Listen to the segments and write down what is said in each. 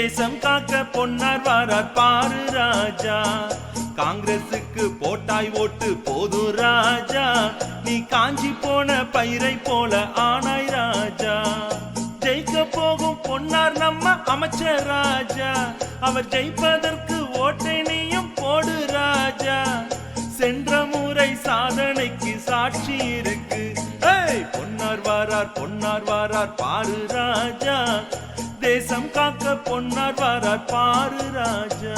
தேசம் காக்க பொன்னார் வாரார் பாரு ராஜா. காங்கிரசுக்கு போட்டாய் ஓட்டு போதும் ராஜா. நீ காஞ்சி போன பயிரை போல ஆனாய் ராஜா. ஜெயிக்க போகும் பொன்னார் நம்ம அமைச்சர் ராஜா. அவர் ஜெயிப்பதற்கு ஓட்டை நீயும் போடு ராஜா. சென்ற முறை சாதனைக்கு சாட்சி இருக்கு. பொன்னார் வாரார் பொன்னார் வாரார் பாரு ராஜா. தேசம் காக்க பொன்னார் வாரார் பாரு ராஜா.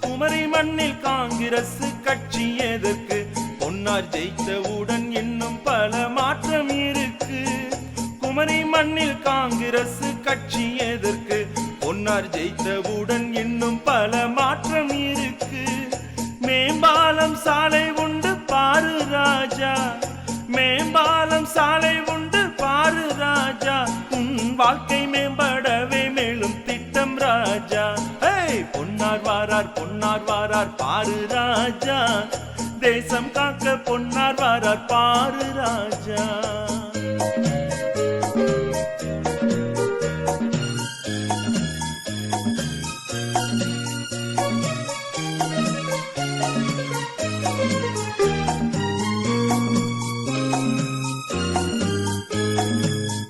குமரி மண்ணில் காங்கிரஸ் கட்சி எதற்கு? பொன்னார் ஜெயித்தவுடன் இன்னும் பல மாற்றம் இருக்கு. குமரி மண்ணில் காங்கிரஸ் கட்சி எதற்கு பொன்னார் ஜெயித்தவுடன் இன்னும் பல மாற்றம் இருக்கு. மேம்பாலம் சாலை உண்டு பாரு ராஜா. மேம்பாலம் சாலை உண்டு பாரு ராஜா. உன் வாழ்க்கை மேம்படவே மேலும் திட்டம் ராஜா. ஏய், பொன்னார் வாரார் பொன்னார் வாரார் பாரு ராஜா. தேசம் காக்க பொன்னார் வாரார் பாரு ராஜா.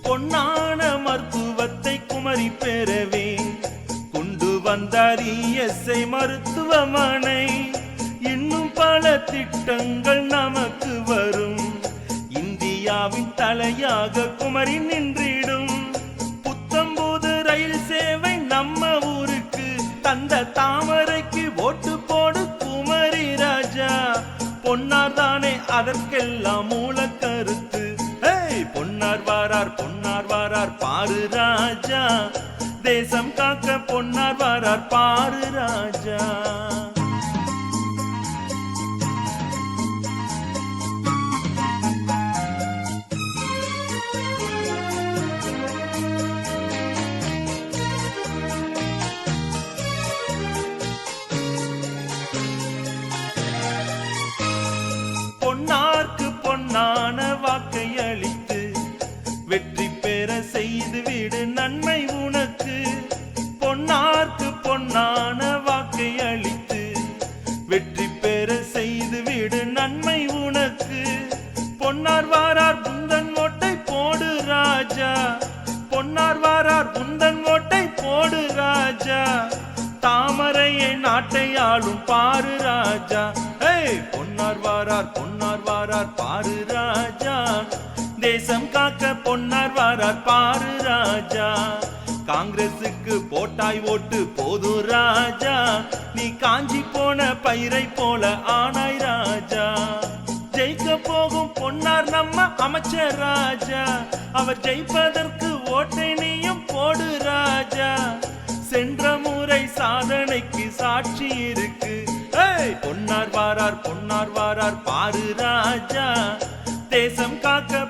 பொன்னான குமரி பெறவே கொண்டு வந்தார் இஎஸ்ஐ மருத்துவமனை. இன்னும் பல திட்டங்கள் நமக்கு வரும். இந்தியாவின் தலையாக குமரி நின்றிடும். புத்தம்போது ரயில் சேவை நம்ம ஊருக்கு. தந்த தாமரைக்கு ஓட்டு போடு குமரி ராஜா. பொன்னார் தானே அதற்கெல்லாம் மூல கருத்து. ஏய், பொன்னார் வாரார் பொன்னார் வாரார் பாரு ராஜா. தேசம் காக்க பொன்னார் வாரார் பாரு ராஜா. தன்மை உனக்கு. பொன்னார் வாரார் புந்தன் ஓட்டை போடு ராஜா. பொன்னார் வாரார் புந்தன் ஓட்டை போடு ராஜா. தாமரையை நாட்டை ஆளும் பாரு ராஜா. ஏய் பொன்னார் வாரார் பொன்னார் வாரார் பாரு ராஜா. தேசம் காக்க பொன்னார் வாரார் பாரு ராஜா. காங்கிரசுக்கு போட்டாய் ஓட்டு போது ராஜா. நீ காஞ்சி போன பயிரை போல ஆனாய் ராஜா. ஜெயிக்க போகும் பொன்னார் நம்ம அமைச்சர் ராஜா. அவர் ஜெயிப்பதற்கு ஓட்டை நீயும் போடு ராஜா. சென்ற முறை சாதனைக்கு சாட்சி இருக்கு. பொன்னார் வாரார் பொன்னார் வாரார் பாரு ராஜா. தேசம் காக்க